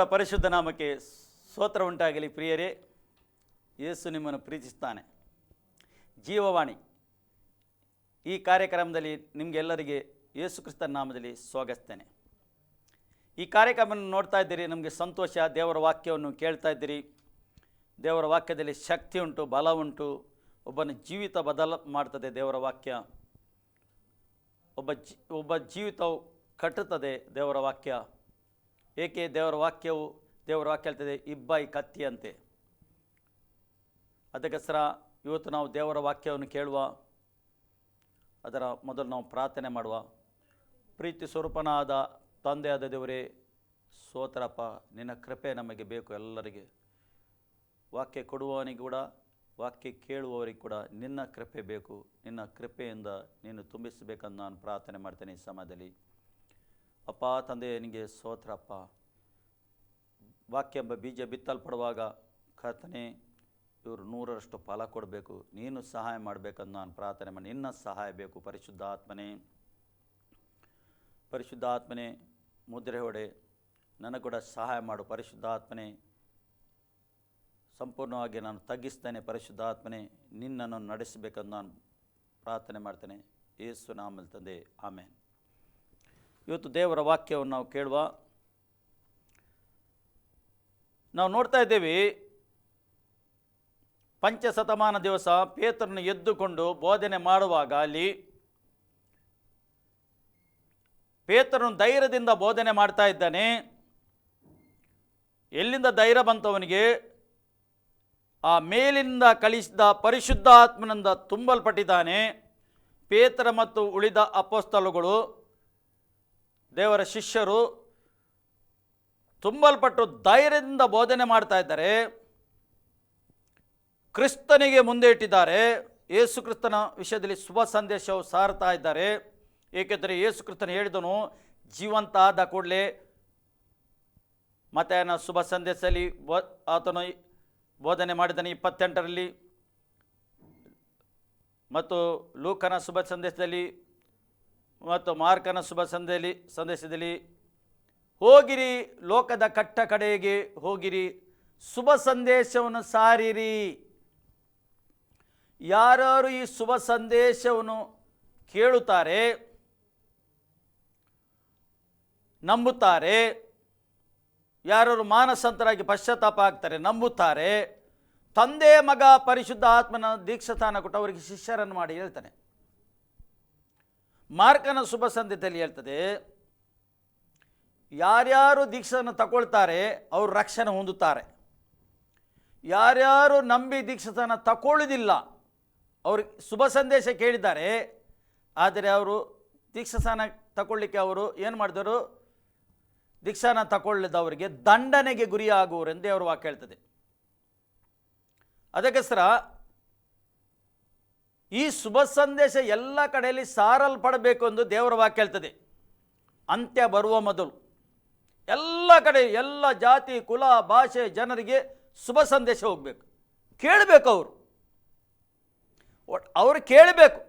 ದೇವರ ಪರಿಶುದ್ಧ ನಾಮಕ್ಕೆ ಸ್ತೋತ್ರ ಉಂಟಾಗಲಿ ಪ್ರಿಯರೇ. ಯೇಸು ನಿಮ್ಮನ್ನು ಪ್ರೀತಿಸ್ತಾನೆ. ಜೀವವಾಣಿ. ಈ ಕಾರ್ಯಕ್ರಮದಲ್ಲಿ ನಿಮಗೆಲ್ಲರಿಗೆ ಯೇಸು ಕ್ರಿಸ್ತನ ನಾಮದಲ್ಲಿ ಸ್ವಾಗತಿಸ್ತೇನೆ. ಈ ಕಾರ್ಯಕ್ರಮವನ್ನು ನೋಡ್ತಾ ಇದ್ದೀರಿ, ನಮಗೆ ಸಂತೋಷ, ದೇವರ ವಾಕ್ಯವನ್ನು ಕೇಳ್ತಾ ಇದ್ದೀರಿ. ದೇವರ ವಾಕ್ಯದಲ್ಲಿ ಶಕ್ತಿ ಉಂಟು, ಬಲ ಉಂಟು. ಒಬ್ಬನ ಜೀವಿತ ಬದಲ ಮಾಡ್ತದೆ ದೇವರ ವಾಕ್ಯ. ಒಬ್ಬ ಒಬ್ಬ ಜೀವಿತವು ಕಟ್ಟುತ್ತದೆ ದೇವರ ವಾಕ್ಯ. ಏಕೆ ದೇವರ ವಾಕ್ಯವು ದೇವರ ವಾಕ್ಯ ಹೇಳ್ತದೆ, ಇಬ್ಬಾಯಿ ಕತ್ತಿಯಂತೆ. ಅದಕ್ಕೋಸ್ಕರ ಇವತ್ತು ನಾವು ದೇವರ ವಾಕ್ಯವನ್ನು ಕೇಳುವ, ಅದರ ಮೊದಲು ನಾವು ಪ್ರಾರ್ಥನೆ ಮಾಡುವ. ಪ್ರೀತಿ ಸ್ವರೂಪನಾದ ತಂದೆಯಾದ ದೇವರೇ, ಸೋತರಪ್ಪ, ನಿನ್ನ ಕೃಪೆ ನಮಗೆ ಬೇಕು ಎಲ್ಲರಿಗೆ. ವಾಕ್ಯ ಕೊಡುವವನಿಗೆ ಕೂಡ, ವಾಕ್ಯ ಕೇಳುವವರಿಗೆ ಕೂಡ ನಿನ್ನ ಕೃಪೆ ಬೇಕು. ನಿನ್ನ ಕೃಪೆಯಿಂದ ನೀನು ತುಂಬಿಸಬೇಕಂದು ನಾನು ಪ್ರಾರ್ಥನೆ ಮಾಡ್ತೇನೆ ಈ ಸಮಯದಲ್ಲಿ. ಅಪ್ಪ, ತಂದೆ ನಿನಗೆ ಸೋತ್ರಪ್ಪ ವಾಕ್ಯ ಬೀಜ ಬಿತ್ತಲ್ಪಡುವಾಗ ಕರ್ತನೆ, ಇವರು ನೂರರಷ್ಟು ಫಲ ಕೊಡಬೇಕು, ನೀನು ಸಹಾಯ ಮಾಡಬೇಕಂದು ನಾನು ಪ್ರಾರ್ಥನೆ ಮಾಡಿ, ನಿನ್ನ ಸಹಾಯ ಬೇಕು ಪರಿಶುದ್ಧಾತ್ಮನೇ. ಆತ್ಮನೇ ಪರಿಶುದ್ಧ ಆತ್ಮನೇ ಮುದ್ರೆ ಹೊಡೆ ನನಗೆ ಕೂಡ ಸಹಾಯ ಮಾಡು ಪರಿಶುದ್ಧ ಆತ್ಮನೇ ಸಂಪೂರ್ಣವಾಗಿ ನಾನು ತಗ್ಗಿಸ್ತೇನೆ ಪರಿಶುದ್ಧ ಆತ್ಮನೇ ನಿನ್ನನ್ನು ನಡೆಸಬೇಕಂದು ನಾನು ಪ್ರಾರ್ಥನೆ ಮಾಡ್ತೇನೆ. ಯೇಸು ನಾಮಲ್ ತಂದೆ ಆಮೇಲೆ ಇವತ್ತು ದೇವರ ವಾಕ್ಯವನ್ನು ನಾವು ಕೇಳುವ. ನಾವು ನೋಡ್ತಾ ಇದ್ದೇವೆ, ಪಂಚಶತಮಾನ ದಿವಸ ಪೇತ್ರನ ಎದ್ದುಕೊಂಡು ಬೋಧನೆ ಮಾಡುವಾಗ ಅಲ್ಲಿ ಪೇತ್ರನು ಧೈರ್ಯದಿಂದ ಬೋಧನೆ ಮಾಡ್ತಾ ಇದ್ದಾನೆ. ಎಲ್ಲಿಂದ ಧೈರ್ಯ ಬಂತವನಿಗೆ? ಆ ಮೇಲಿನಿಂದ ಕಳಿಸಿದ ಪರಿಶುದ್ಧ ಆತ್ಮನಿಂದ ತುಂಬಲ್ಪಟ್ಟಿದ್ದಾನೆ. ಪೇತ್ರ ಮತ್ತು ಉಳಿದ ಅಪೋಸ್ತಲುಗಳು ದೇವರ ಶಿಷ್ಯರು ತುಂಬಲ್ಪಟ್ಟು ಧೈರ್ಯದಿಂದ ಬೋಧನೆ ಮಾಡ್ತಾ ಇದ್ದಾರೆ. ಕ್ರಿಸ್ತನಿಗೆ ಮುಂದೆ ಇಟ್ಟಿದ್ದಾರೆ. ಯೇಸು ಕ್ರಿಸ್ತನ ವಿಷಯದಲ್ಲಿ ಶುಭ ಸಂದೇಶವು ಸಾರ್ತಾ ಇದ್ದಾರೆ. ಏಕೆಂದರೆ ಯೇಸು ಕ್ರಿಸ್ತನು ಹೇಳಿದನು, ಜೀವಂತ ಆದ ಕೂಡಲೇ ಮತ್ತಾಯನ ಶುಭ ಸಂದೇಶದಲ್ಲಿ ಬೋ, ಆತನು ಬೋಧನೆ ಮಾಡಿದ್ದಾನೆ ಇಪ್ಪತ್ತೆಂಟರಲ್ಲಿ. ಮತ್ತು ಲೂಕನ ಶುಭ ಸಂದೇಶದಲ್ಲಿ ಮತ್ತು ಮಾರ್ಕನ ಶುಭ ಸಂದೇಲಿ ಸಂದೇಶದಲ್ಲಿ ಹೋಗಿರಿ ಲೋಕದ ಕಟ್ಟ ಕಡೆಗೆ ಹೋಗಿರಿ, ಶುಭ ಸಂದೇಶವನ್ನು ಸಾರಿರಿ. ಯಾರು ಈ ಶುಭ ಸಂದೇಶವನ್ನು ಕೇಳುತ್ತಾರೆ, ನಂಬುತ್ತಾರೆ ಯಾರು ಮಾನಸಂತರಾಗಿ ಪಶ್ಚಾತ್ತಾಪ ಆಗ್ತಾರೆ, ನಂಬುತ್ತಾರೆ, ತಂದೆ ಮಗ ಪರಿಶುದ್ಧ ಆತ್ಮನ ದೀಕ್ಷಾಸ್ಥಾನ ಕೊಟ್ಟು ಅವರಿಗೆ ಶಿಷ್ಯರನ್ನು ಮಾಡಿ ಹೇಳ್ತಾನೆ. ಮಾರ್ಕನ ಶುಭ ಸಂದೇಶದಲ್ಲಿ ಹೇಳ್ತದೆ, ಯಾರ್ಯಾರು ದೀಕ್ಷೆಯನ್ನು ತಗೊಳ್ತಾರೆ, ಅವರು ರಕ್ಷಣೆ ಹೊಂದುತ್ತಾರೆ. ಯಾರ್ಯಾರು ನಂಬಿ ದೀಕ್ಷಾಸ್ಥಾನ ತಗೊಳ್ಳೋದಿಲ್ಲ ಅವರು ಶುಭ ಸಂದೇಶ ಕೇಳಿದ್ದಾರೆ, ಆದರೆ ಅವರು ದೀಕ್ಷಸ್ಥಾನ ತಗೊಳ್ಳಿಕ್ಕೆ ಅವರು ಏನು ಮಾಡಿದರು? ದೀಕ್ಷಾನ ತಗೊಳ್ಳದವರಿಗೆ ದಂಡನೆಗೆ ಗುರಿಯಾಗುವರೆಂದೇ ಅವರು ವಾಕ್ಯ ಹೇಳ್ತದೆ. ಅದಕ್ಕೋಸ್ಕರ ಈ ಶುಭ ಸಂದೇಶ ಎಲ್ಲ ಕಡೆಯಲ್ಲಿ ಸಾರಲ್ಪಡಬೇಕು ಎಂದು ದೇವರ ವಾಕ್ಯ ಹೇಳ್ತದೆ. ಅಂತ್ಯ ಬರುವ ಮೊದಲು ಎಲ್ಲ ಕಡೆ ಎಲ್ಲ ಜಾತಿ, ಕುಲ, ಭಾಷೆ ಜನರಿಗೆ ಶುಭ ಸಂದೇಶ ಹೋಗಬೇಕು. ಕೇಳಬೇಕು ಅವರು. ಅವರು ಕೇಳಬೇಕು.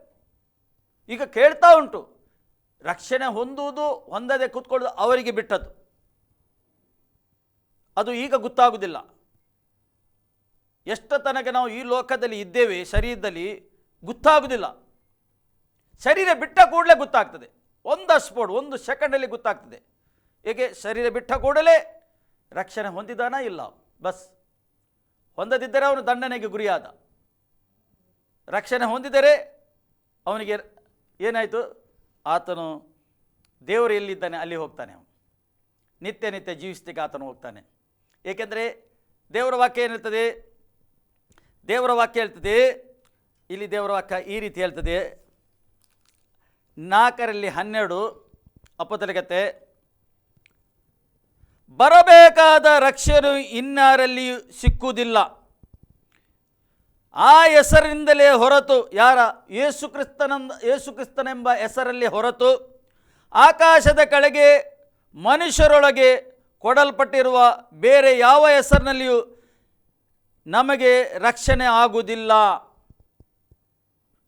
ಈಗ ಕೇಳ್ತಾ ಉಂಟು. ರಕ್ಷಣೆ ಹೊಂದುವುದು, ಹೊಂದದೆ ಕೂತ್ಕೊಳ್ಳೋದು ಅವರಿಗೆ ಬಿಟ್ಟದ್ದು. ಅದು ಈಗ ಗೊತ್ತಾಗುವುದಿಲ್ಲ ಎಷ್ಟು ತನಕ ನಾವು ಈ ಲೋಕದಲ್ಲಿ ಇದ್ದೇವೆ, ಶರೀರದಲ್ಲಿ ಗೊತ್ತಾಗುವುದಿಲ್ಲ ಶರೀರ ಬಿಟ್ಟ ಕೂಡಲೇ ಗೊತ್ತಾಗ್ತದೆ. ಒಂದು ಸ್ಪೋರ್ಟ್ ಒಂದು ಸೆಕೆಂಡಲ್ಲಿ ಗೊತ್ತಾಗ್ತದೆ. ಏಕೆ? ಶರೀರ ಬಿಟ್ಟ ಕೂಡಲೇ ರಕ್ಷಣೆ ಹೊಂದಿದಾನ ಇಲ್ಲ? ಬಸ್. ಹೊಂದದಿದ್ದರೆ ಅವನು ದಂಡನೆಗೆ ಗುರಿಯಾದ. ರಕ್ಷಣೆ ಹೊಂದಿದರೆ ಅವನಿಗೆ ಏನಾಯಿತು? ಆತನು ದೇವರು ಎಲ್ಲಿದ್ದಾನೆ ಅಲ್ಲಿ ಹೋಗ್ತಾನೆ ಅವನು. ನಿತ್ಯ ನಿತ್ಯ ಜೀವಿಸ್ಲಿಕ್ಕೆ ಆತನು ಹೋಗ್ತಾನೆ. ಏಕೆಂದರೆ ದೇವರ ವಾಕ್ಯ ಏನಿರ್ತದೆ? ದೇವರ ವಾಕ್ಯ ಹೇಳ್ತದೆ ಇಲ್ಲಿ ದೇವರ ವಾಕ್ಯ ಈ ರೀತಿ ಹೇಳ್ತದೆ. ನಾಲ್ಕರಲ್ಲಿ ಹನ್ನೆರಡು ಅಪತಲಗತೆ ಬರಬೇಕಾದ ರಕ್ಷಣೆ ಇನ್ನಾರಲ್ಲಿ ಸಿಕ್ಕುವುದಿಲ್ಲ. ಆ ಹೆಸರಿನಿಂದಲೇ ಹೊರತು, ಯಾರ? ಯೇಸು ಯೇಸುಕ್ರಿಸ್ತನೆಂಬ ಯೇಸು ಕ್ರಿಸ್ತನೆಂಬ ಹೆಸರಲ್ಲಿ ಹೊರತು, ಆಕಾಶದ ಕೆಳಗೆ ಮನುಷ್ಯರೊಳಗೆ ಕೊಡಲ್ಪಟ್ಟಿರುವ ಬೇರೆ ಯಾವ ಹೆಸರಿನಲ್ಲಿಯೂ ನಮಗೆ ರಕ್ಷಣೆ ಆಗುವುದಿಲ್ಲ.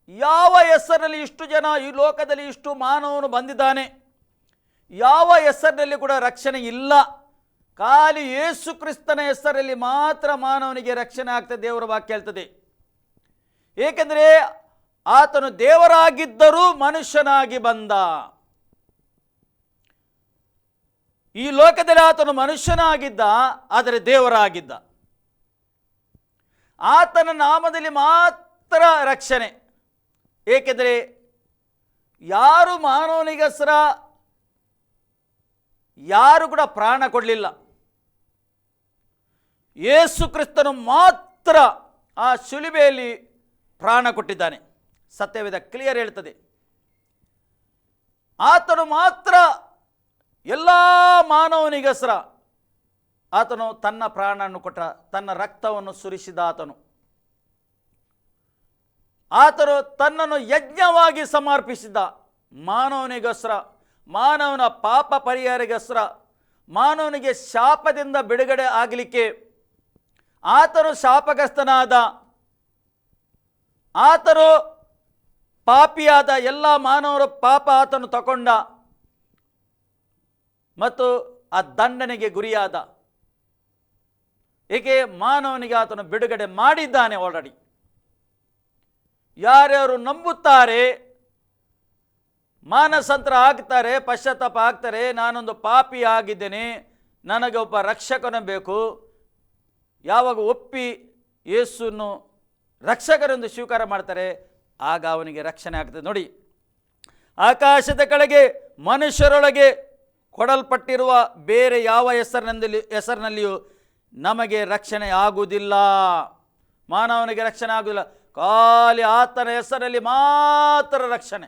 ಯಾವ ಹೆಸರಲ್ಲಿ ಇಷ್ಟು ಜನ ಈ ಲೋಕದಲ್ಲಿ ಇಷ್ಟು ಮಾನವನು ಬಂದಿದ್ದಾನೆ? ಯಾವ ಹೆಸರಿನಲ್ಲಿ ಕೂಡ ರಕ್ಷಣೆ ಇಲ್ಲ. ಖಾಲಿ ಯೇಸು ಕ್ರಿಸ್ತನ ಹೆಸರಲ್ಲಿ ಮಾತ್ರ ಮಾನವನಿಗೆ ರಕ್ಷಣೆ ಆಗ್ತದೆ ದೇವರ ವಾಕ್ಯ ಹೇಳ್ತದೆ. ಏಕೆಂದರೆ ಆತನು ದೇವರಾಗಿದ್ದರೂ ಮನುಷ್ಯನಾಗಿ ಬಂದ. ಈ ಲೋಕದಲ್ಲಿ ಆತನು ಮನುಷ್ಯನಾಗಿದ್ದ, ಆದರೆ ದೇವರಾಗಿದ್ದ. ಆತನ ನಾಮದಲ್ಲಿ ಮಾತ್ರ ರಕ್ಷಣೆ. ಏಕೆಂದರೆ ಯಾರು ಮಾನವನಿಗೋಸ್ಕರ ಯಾರು ಕೂಡ ಪ್ರಾಣ ಕೊಡಲಿಲ್ಲ. ಯೇಸು ಕ್ರಿಸ್ತನು ಮಾತ್ರ ಆ ಶಿಲುಬೆಯಲ್ಲಿ ಪ್ರಾಣ ಕೊಟ್ಟಿದ್ದಾನೆ. ಸತ್ಯವೇದ ಕ್ಲಿಯರ್ ಹೇಳ್ತದೆ. ಆತನು ಮಾತ್ರ ಎಲ್ಲ ಮಾನವನಿಗಸ್ರ ಆತನು ತನ್ನ ಪ್ರಾಣವನ್ನು ಕೊಟ್ಟ, ತನ್ನ ರಕ್ತವನ್ನು ಸುರಿಸಿದ ಆತನು. ಆತನು ತನ್ನನ್ನು ಯಜ್ಞವಾಗಿ ಸಮರ್ಪಿಸಿದ ಮಾನವನಿಗೋಸ್ಕರ, ಮಾನವನ ಪಾಪ ಪರಿಹಾರಗೋಸ್ಕರ, ಮಾನವನಿಗೆ ಶಾಪದಿಂದ ಬಿಡುಗಡೆ ಆಗಲಿಕ್ಕೆ ಆತನು ಶಾಪಗ್ರಸ್ತನಾದ ಆತನು ಪಾಪಿಯಾದ ಎಲ್ಲ ಮಾನವರು ಪಾಪ ಆತನು ತಗೊಂಡ ಮತ್ತು ಆ ದಂಡನೆಗೆ ಗುರಿಯಾದ. ಏಕೆ? ಮಾನವನಿಗೆ ಆತನು ಬಿಡುಗಡೆ ಮಾಡಿದ್ದಾನೆ ಆಲ್ರೆಡಿ ಯಾರ್ಯಾರು ನಂಬುತ್ತಾರೆ, ಮಾನಸಂತ್ರ ಆಗ್ತಾರೆ, ಪಶ್ಚಾತ್ತಾಪ ಆಗ್ತಾರೆ, ನಾನೊಂದು ಪಾಪಿ ಆಗಿದ್ದೇನೆ, ನನಗೆ ಒಬ್ಬ ರಕ್ಷಕನ ಬೇಕು. ಯಾವಾಗ ಒಪ್ಪಿ ಯೇಸುವನ್ನು ರಕ್ಷಕರೆಂದು ಸ್ವೀಕಾರ ಮಾಡ್ತಾರೆ, ಆಗ ಅವನಿಗೆ ರಕ್ಷಣೆ ಆಗ್ತದೆ. ನೋಡಿ, ಆಕಾಶದ ಕೆಳಗೆ ಮನುಷ್ಯರೊಳಗೆ ಕೊಡಲ್ಪಟ್ಟಿರುವ ಬೇರೆ ಯಾವ ಹೆಸರಿನಲ್ಲಿ, ಹೆಸರಿನಲ್ಲಿಯೂ ನಮಗೆ ರಕ್ಷಣೆ ಆಗುವುದಿಲ್ಲ. ಮಾನವನಿಗೆ ರಕ್ಷಣೆ ಆಗುವುದಿಲ್ಲ. ಖಾಲಿ ಆತನ ಹೆಸರಲ್ಲಿ ಮಾತ್ರ ರಕ್ಷಣೆ.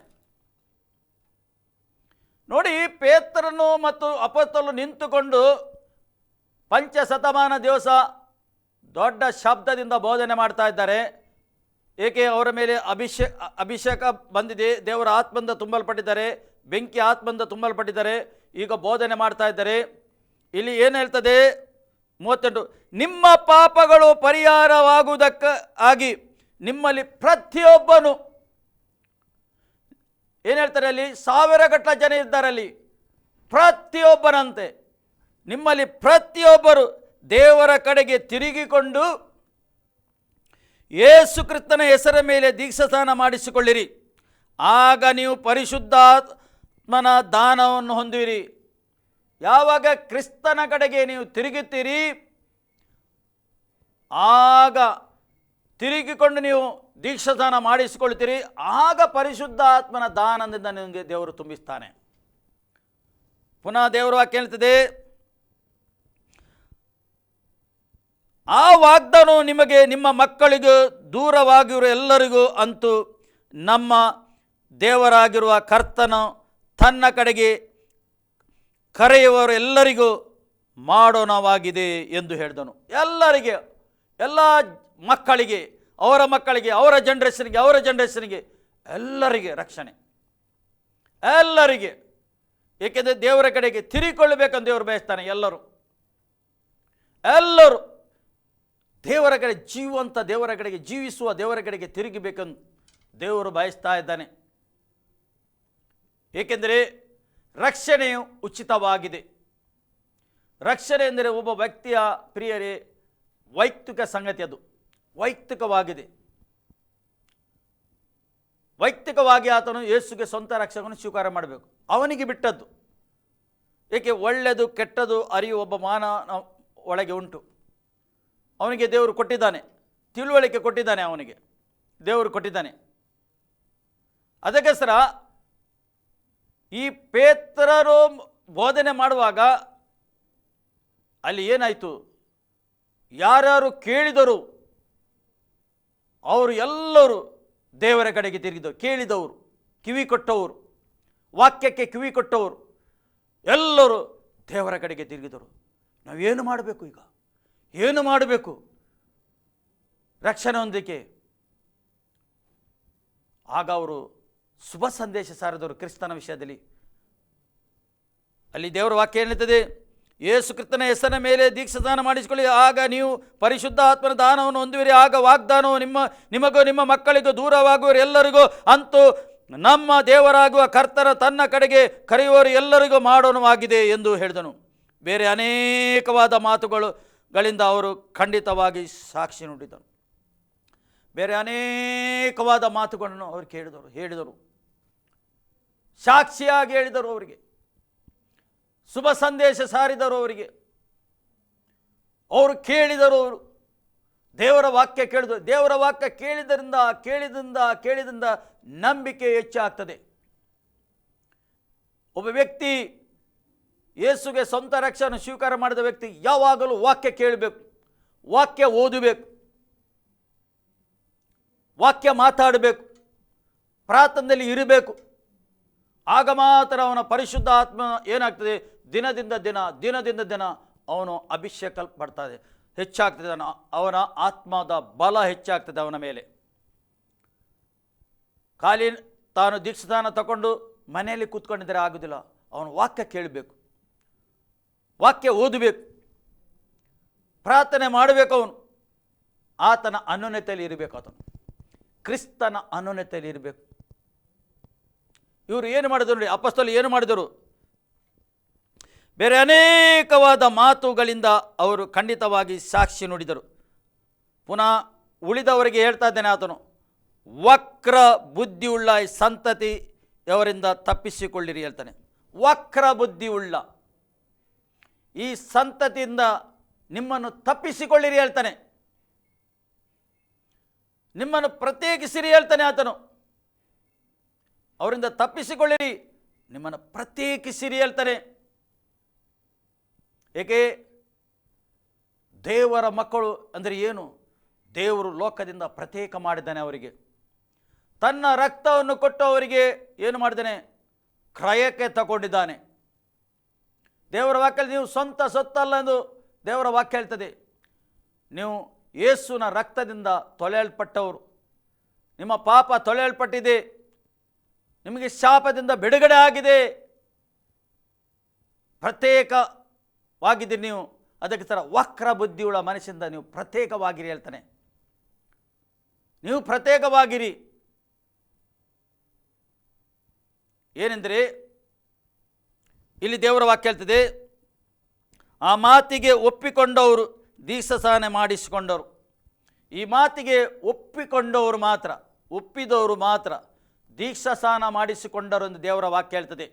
ನೋಡಿ ಪೇತ್ರನು ಮತ್ತು ಅಪಸ್ತಲು ನಿಂತುಕೊಂಡು ಪಂಚಶತಮಾನ ದಿವಸ ದೊಡ್ಡ ಶಬ್ದದಿಂದ ಬೋಧನೆ ಮಾಡ್ತಾ ಇದ್ದಾರೆ. ಏಕೆ ಅವರ ಮೇಲೆ ಅಭಿಷೇಕ ಅಭಿಷೇಕ ಬಂದಿದೆ, ದೇವರ ಆತ್ಮದಿಂದ ತುಂಬಲ್ಪಟ್ಟಿದ್ದಾರೆ, ಬೆಂಕಿ ಆತ್ಮದಿಂದ ತುಂಬಲ್ಪಟ್ಟಿದ್ದಾರೆ, ಈಗ ಬೋಧನೆ ಮಾಡ್ತಾ ಇದ್ದಾರೆ. ಇಲ್ಲಿ ಏನು ಹೇಳ್ತದೆ? ಮೂವತ್ತೆಂಟು, ನಿಮ್ಮ ಪಾಪಗಳು ಪರಿಹಾರವಾಗುವುದಕ್ಕ, ಆಗಿ ನಿಮ್ಮಲ್ಲಿ ಪ್ರತಿಯೊಬ್ಬನು. ಏನು ಹೇಳ್ತಾರೆ ಅಲ್ಲಿ? ಸಾವಿರ ಗಟ್ಟಲೆ ಜನ ಇದ್ದಾರೆ ಅಲ್ಲಿ ಪ್ರತಿಯೊಬ್ಬರಂತೆ ನಿಮ್ಮಲ್ಲಿ ಪ್ರತಿಯೊಬ್ಬರು ದೇವರ ಕಡೆಗೆ ತಿರುಗಿಕೊಂಡು ಯೇಸು ಕ್ರಿಸ್ತನ ಹೆಸರ ಮೇಲೆ ದೀಕ್ಷಾಸ್ನಾನ ಮಾಡಿಸಿಕೊಳ್ಳಿರಿ. ಆಗ ನೀವು ಪರಿಶುದ್ಧಾತ್ಮನ ದಾನವನ್ನು ಹೊಂದುವಿರಿ. ಯಾವಾಗ ಕ್ರಿಸ್ತನ ಕಡೆಗೆ ನೀವು ತಿರುಗುತ್ತೀರಿ, ಆಗ ತಿರುಗಿಕೊಂಡು ನೀವು ದೀಕ್ಷಾದಾನ ಮಾಡಿಸಿಕೊಳ್ತೀರಿ, ಆಗ ಪರಿಶುದ್ಧ ಆತ್ಮನ ದಾನದಿಂದ ನಿಮಗೆ ದೇವರು ತುಂಬಿಸ್ತಾನೆ. ಪುನಃ ದೇವರು ವಾಕ್ಯ ಹೇಳ್ತದೆ, ಆ ವಾಗ್ದಾನವು ನಿಮಗೆ ನಿಮ್ಮ ಮಕ್ಕಳಿಗೂ, ದೂರವಾಗಿರುವ ಎಲ್ಲರಿಗೂ ಅಂತೂ ನಮ್ಮ ದೇವರಾಗಿರುವ ಕರ್ತನು ತನ್ನ ಕಡೆಗೆ ಕರೆಯುವವರೆಲ್ಲರಿಗೂ ಮಾಡೋಣವಾಗಿದೆ ಎಂದು ಹೇಳಿದನು. ಎಲ್ಲರಿಗೆ, ಎಲ್ಲ ಮಕ್ಕಳಿಗೆ, ಅವರ ಮಕ್ಕಳಿಗೆ, ಅವರ ಜನ್ರೇಷನ್ಗೆ ಅವರ ಜನ್ರೇಷನ್ಗೆ ಎಲ್ಲರಿಗೆ ರಕ್ಷಣೆ. ಎಲ್ಲರಿಗೆ. ಏಕೆಂದರೆ ದೇವರ ಕಡೆಗೆ ತಿರುಗಿಕೊಳ್ಳಬೇಕಂತ ದೇವರು ಬಯಸ್ತಾನೆ ಎಲ್ಲರೂ. ಎಲ್ಲರೂ. ದೇವರ ಕಡೆ ಜೀವಂತ, ದೇವರ ಕಡೆಗೆ ಜೀವಿಸುವ, ದೇವರ ಕಡೆಗೆ ತಿರುಗಿಬೇಕಂತ ದೇವರು ಬಯಸ್ತಾ ಇದ್ದಾನೆ. ಏಕೆಂದರೆ ರಕ್ಷಣೆಯು ಉಚಿತವಾಗಿದೆ. ರಕ್ಷಣೆ ಎಂದರೆ ಒಬ್ಬ ವ್ಯಕ್ತಿಯ ಪ್ರಿಯರೇ, ವೈಯಕ್ತಿಕ ಸಂಗತಿ ಅದು. ವೈಯಕ್ತಿಕವಾಗಿದೆ. ವೈಯಕ್ತಿಕವಾಗಿ ಆತನು ಯೇಸುಗೆ ಸ್ವಂತ ರಕ್ಷಕನು ಸ್ವೀಕಾರ ಮಾಡಬೇಕು. ಅವನಿಗೆ ಬಿಟ್ಟದ್ದು. ಏಕೆ? ಒಳ್ಳೆಯದು ಕೆಟ್ಟದು ಅರಿವು ಒಬ್ಬ ಮಾನವ ಒಳಗೆ ಉಂಟು. ಅವನಿಗೆ ದೇವರು ಕೊಟ್ಟಿದ್ದಾನೆ. ತಿಳುವಳಿಕೆ ಕೊಟ್ಟಿದ್ದಾನೆ ಅವನಿಗೆ. ದೇವರು ಕೊಟ್ಟಿದ್ದಾನೆ. ಅದಕ್ಕೋಸ್ಕರ ಈ ಪೇತ್ರರು ಬೋಧನೆ ಮಾಡುವಾಗ ಅಲ್ಲಿ ಏನಾಯಿತು? ಯಾರ್ಯಾರು ಕೇಳಿದರು ಅವರು ಎಲ್ಲರೂ ದೇವರ ಕಡೆಗೆ ತಿರುಗಿದವರು ಕೇಳಿದವರು, ಕಿವಿ ಕೊಟ್ಟವರು, ವಾಕ್ಯಕ್ಕೆ ಕಿವಿ ಕೊಟ್ಟವರು, ಎಲ್ಲರೂ ದೇವರ ಕಡೆಗೆ ತಿರುಗಿದರು. ನಾವೇನು ಮಾಡಬೇಕು ಈಗ? ಏನು ಮಾಡಬೇಕು? ರಕ್ಷಣೆ ಹೊಂದಿಕೆ ಆಗ ಅವರು ಶುಭ ಸಂದೇಶ ಸಾರಿದವರು ಕ್ರಿಸ್ತನ ವಿಷಯದಲ್ಲಿ. ಅಲ್ಲಿ ದೇವರ ವಾಕ್ಯ ಏನಿರ್ತದೆ? ಯೇಸು ಕೃತನ ಹೆಸರಿನ ಮೇಲೆ ದೀಕ್ಷಾದಾನ ಮಾಡಿಸಿಕೊಳ್ಳಿ. ಆಗ ನೀವು ಪರಿಶುದ್ಧ ಆತ್ಮನ ದಾನವನ್ನು ಹೊಂದುವಿರಿ. ಆಗ ವಾಗ್ದಾನವು ನಿಮ್ಮ, ನಿಮಗೂ ನಿಮ್ಮ ಮಕ್ಕಳಿಗೂ ದೂರವಾಗುವರು. ಎಲ್ಲರಿಗೂ ಅಂತೂ ನಮ್ಮ ದೇವರಾಗುವ ಕರ್ತರ ತನ್ನ ಕಡೆಗೆ ಕರೆಯುವರು ಎಲ್ಲರಿಗೂ ಮಾಡೋಣವಾಗಿದೆ ಎಂದು ಹೇಳಿದನು. ಬೇರೆ ಅನೇಕವಾದ ಮಾತುಗಳು ಗಳಿಂದ ಅವರು ಖಂಡಿತವಾಗಿ ಸಾಕ್ಷಿ ನುಡಿದರು. ಬೇರೆ ಅನೇಕವಾದ ಮಾತುಗಳನ್ನು ಅವರು ಕೇಳಿದರು, ಹೇಳಿದರು. ಸಾಕ್ಷಿಯಾಗಿ ಹೇಳಿದರು ಅವರಿಗೆ. ಶುಭ ಸಂದೇಶ ಸಾರಿದರು ಅವರಿಗೆ. ಅವರು ಕೇಳಿದರು ಅವರು. ದೇವರ ವಾಕ್ಯ ಕೇಳಿದರು. ದೇವರ ವಾಕ್ಯ ಕೇಳಿದ್ರಿಂದ ಕೇಳಿದಿಂದ ಕೇಳಿದಿಂದ ನಂಬಿಕೆ ಹೆಚ್ಚಾಗ್ತದೆ. ಒಬ್ಬ ವ್ಯಕ್ತಿ ಯೇಸುಗೆ ಸ್ವಂತ ರಕ್ಷಣೆ ಸ್ವೀಕಾರ ಮಾಡಿದ ವ್ಯಕ್ತಿ ಯಾವಾಗಲೂ ವಾಕ್ಯ ಕೇಳಬೇಕು. ವಾಕ್ಯ ಓದಬೇಕು. ವಾಕ್ಯ ಮಾತಾಡಬೇಕು. ಪ್ರಾರ್ಥನೆಯಲ್ಲಿ ಇರಬೇಕು. ಆಗ ಮಾತ್ರ ಅವನ ಪರಿಶುದ್ಧ ಆತ್ಮ ಏನಾಗ್ತದೆ? ದಿನದಿಂದ ದಿನ ದಿನದಿಂದ ದಿನ ಅವನು ಅಭಿಷೇಕ ಪಡ್ತಾ ಇದೆ ಅವನ ಅವನ ಆತ್ಮದ ಬಲ ಹೆಚ್ಚಾಗ್ತದೆ ಅವನ ಮೇಲೆ. ಖಾಲಿ ತಾನು ದೀಕ್ಷಾನ ತಗೊಂಡು ಮನೆಯಲ್ಲಿ ಕೂತ್ಕೊಂಡಿದ್ದರೆ ಆಗೋದಿಲ್ಲ. ಅವನು ವಾಕ್ಯ ಕೇಳಬೇಕು. ವಾಕ್ಯ ಓದಬೇಕು. ಪ್ರಾರ್ಥನೆ ಮಾಡಬೇಕು ಅವನು. ಆತನ ಅನ್ಯೋನ್ಯತೆಯಲ್ಲಿ ಇರಬೇಕು ಆತನು. ಕ್ರಿಸ್ತನ ಅನ್ಯೋನ್ಯತೆಯಲ್ಲಿ ಇರಬೇಕು. ಇವರು ಏನು ಮಾಡಿದರು ನೋಡಿ ಅಪಸ್ತಲು ಏನು ಮಾಡಿದರು? ಬೇರೆ ಅನೇಕವಾದ ಮಾತುಗಳಿಂದ ಅವರು ಖಂಡಿತವಾಗಿ ಸಾಕ್ಷಿ ನುಡಿದರು. ಪುನಃ ಉಳಿದವರಿಗೆ ಹೇಳ್ತಾ ಇದ್ದೇನೆ ಆತನು, ವಕ್ರ ಬುದ್ಧಿಯುಳ್ಳ ಈ ಸಂತತಿಯವರಿಂದ ತಪ್ಪಿಸಿಕೊಳ್ಳಿರಿ ಹೇಳ್ತಾನೆ. ವಕ್ರ ಬುದ್ಧಿಯುಳ್ಳ ಈ ಸಂತತಿಯಿಂದ ನಿಮ್ಮನ್ನು ತಪ್ಪಿಸಿಕೊಳ್ಳಿರಿ ಹೇಳ್ತಾನೆ. ನಿಮ್ಮನ್ನು ಪ್ರತ್ಯೇಕಿಸಿರಿ ಹೇಳ್ತಾನೆ ಆತನು. ಅವರಿಂದ ತಪ್ಪಿಸಿಕೊಳ್ಳಿರಿ, ನಿಮ್ಮನ್ನು ಪ್ರತ್ಯೇಕಿಸಿರಿ ಹೇಳ್ತಾನೆ. ಏಕೆ? ದೇವರ ಮಕ್ಕಳು ಅಂದರೆ ಏನು? ದೇವರು ಲೋಕದಿಂದ ಪ್ರತ್ಯೇಕ ಮಾಡಿದ್ದಾನೆ ಅವರಿಗೆ. ತನ್ನ ರಕ್ತವನ್ನು ಕೊಟ್ಟು ಅವರಿಗೆ ಏನು ಮಾಡಿದ್ದಾನೆ? ಕ್ರಯಕ್ಕೆ ತಗೊಂಡಿದ್ದಾನೆ. ದೇವರ ವಾಕ್ಯ ನೀವು ಸ್ವಂತ ಸೊತ್ತಲ್ಲ ಎಂದು ದೇವರ ವಾಕ್ಯ ಹೇಳ್ತದೆ. ನೀವು ಯೇಸುವಿನ ರಕ್ತದಿಂದ ತೊಳೆಯಲ್ಪಟ್ಟವರು. ನಿಮ್ಮ ಪಾಪ ತೊಳೆಯಲ್ಪಟ್ಟಿದೆ. ನಿಮಗೆ ಶಾಪದಿಂದ ಬಿಡುಗಡೆ ಆಗಿದೆ. ಪ್ರತ್ಯೇಕವಾಗಿದ್ದೀರಿ ನೀವು. ಅದಕ್ಕೆ ಥರ ವಕ್ರ ಬುದ್ಧಿಯುಳ್ಳ ಮನಸ್ಸಿಂದ ನೀವು ಪ್ರತ್ಯೇಕವಾಗಿರಿ ಹೇಳ್ತಾನೆ. ನೀವು ಪ್ರತ್ಯೇಕವಾಗಿರಿ. ಏನೆಂದರೆ, ಇಲ್ಲಿ ದೇವರ ವಾಕ್ಯ ಹೇಳ್ತದೆ, ಆ ಮಾತಿಗೆ ಒಪ್ಪಿಕೊಂಡವರು ದೀಕ್ಷಾಸಹನೆ ಮಾಡಿಸಿಕೊಂಡವರು. ಈ ಮಾತಿಗೆ ಒಪ್ಪಿಕೊಂಡವರು ಮಾತ್ರ, ಒಪ್ಪಿದವರು ಮಾತ್ರ ದೀಕ್ಷಸಾನ ಮಾಡಿಸಿಕೊಂಡರು ಎಂದು ದೇವರ ವಾಕ್ಯ ಹೇಳ್ತದೆ.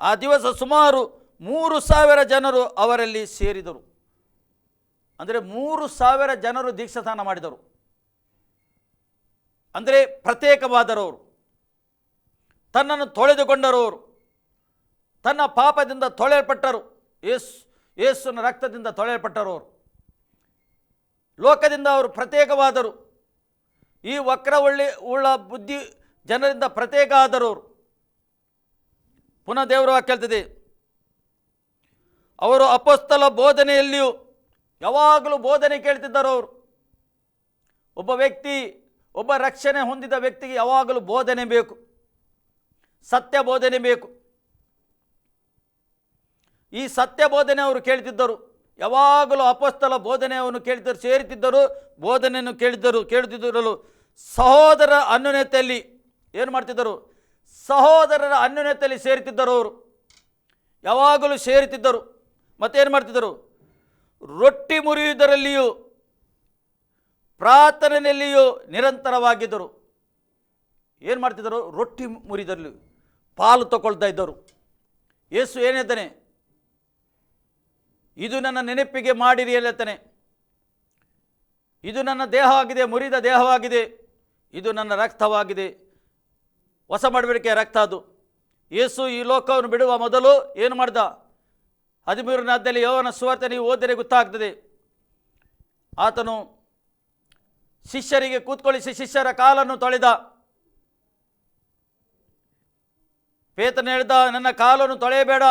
ಆ ದಿವಸ ಸುಮಾರು ಮೂರು ಸಾವಿರ ಜನರು ಅವರಲ್ಲಿ ಸೇರಿದರು. ಅಂದರೆ ಮೂರು ಸಾವಿರ ಜನರು ದೀಕ್ಷಾಸ್ನಾನ ಮಾಡಿದರು. ಅಂದರೆ ಪ್ರತ್ಯೇಕವಾದರವರು. ತನ್ನನ್ನು ತೊಳೆದುಕೊಂಡರವರು. ತನ್ನ ಪಾಪದಿಂದ ತೊಳೆಯಲ್ಪಟ್ಟರು. ಯೇಸು, ಯೇಸುನ ರಕ್ತದಿಂದ ತೊಳೆಯಲ್ಪಟ್ಟರವರು. ಲೋಕದಿಂದ ಅವರು ಪ್ರತ್ಯೇಕವಾದರು. ಈ ವಕ್ರ ಒಳ್ಳೆ, ಉಳ್ಳ ಬುದ್ಧಿ ಜನರಿಂದ ಪ್ರತ್ಯೇಕ ಆದರವರು. ಪುನಃ ದೇವರು ವಾಕ್ಯ ಹೇಳ್ತದೆ ಅವರು ಅಪಸ್ತಲ ಬೋಧನೆಯಲ್ಲಿಯೂ ಯಾವಾಗಲೂ ಬೋಧನೆ ಕೇಳ್ತಿದ್ದರು ಅವರು. ಒಬ್ಬ ವ್ಯಕ್ತಿ, ಒಬ್ಬ ರಕ್ಷಣೆ ಹೊಂದಿದ ವ್ಯಕ್ತಿಗೆ ಯಾವಾಗಲೂ ಬೋಧನೆ ಬೇಕು. ಸತ್ಯ ಬೋಧನೆ ಬೇಕು. ಈ ಸತ್ಯ ಬೋಧನೆ ಅವರು ಕೇಳ್ತಿದ್ದರು. ಯಾವಾಗಲೂ ಅಪಸ್ತಲ ಬೋಧನೆಯನ್ನು ಕೇಳ್ತಿದ್ದರು ಸೇರುತ್ತಿದ್ದರು ಬೋಧನೆಯನ್ನು ಕೇಳಿದ್ದರು ಕೇಳುತ್ತಿದ್ದರು ಸಹೋದರ ಅನ್ಯೋನ್ಯತೆಯಲ್ಲಿ ಏನು ಮಾಡ್ತಿದ್ದರು? ಸಹೋದರರ ಅನ್ಯೋನ್ಯತೆಯಲ್ಲಿ ಸೇರುತ್ತಿದ್ದರು ಅವರು. ಯಾವಾಗಲೂ ಸೇರುತ್ತಿದ್ದರು ಮತ್ತೇನು ಮಾಡ್ತಿದ್ದರು? ರೊಟ್ಟಿ ಮುರಿಯುವುದರಲ್ಲಿಯೂ, ಪ್ರಾರ್ಥನೆಯಲ್ಲಿಯೂ ನಿರಂತರವಾಗಿದ್ದರು. ಏನು ಮಾಡ್ತಿದ್ದರು? ರೊಟ್ಟಿ ಮುರಿದರಲ್ಲಿ ಪಾಲು ತಗೊಳ್ತಾ ಇದ್ದರು. ಯೇಸು ಏನಿದ್ದಾನೆ ಇದು ನನ್ನ ನೆನಪಿಗೆ ಮಾಡಿರಿ ಎಲ್ಲತ್ತಾನೆ ಇದು ನನ್ನ ದೇಹವಾಗಿದೆ, ಮುರಿದ ದೇಹವಾಗಿದೆ. ಇದು ನನ್ನ ರಕ್ತವಾಗಿದೆ. ಹೊಸ ಮಾಡಬೇಡಿಕೆ ರಕ್ತ ಅದು. ಯೇಸು ಈ ಲೋಕವನ್ನು ಬಿಡುವ ಮೊದಲು ಏನು ಮಾಡ್ದ? ಹದಿಮೂರನೇ ಅಧ್ಯಾಯದಲ್ಲಿ ಯೋವನ ಸುವಾರ್ತೆ ನೀವು ಓದಿದರೆ ಗೊತ್ತಾಗ್ತದೆ. ಆತನು ಶಿಷ್ಯರಿಗೆ ಕೂತ್ಕೊಳ್ಳಿಸಿ ಶಿಷ್ಯರ ಕಾಲನ್ನು ತೊಳೆದ. ಪೇತನ ಹೇಳ್ದ, ನನ್ನ ಕಾಲನ್ನು ತೊಳೆಯಬೇಡ.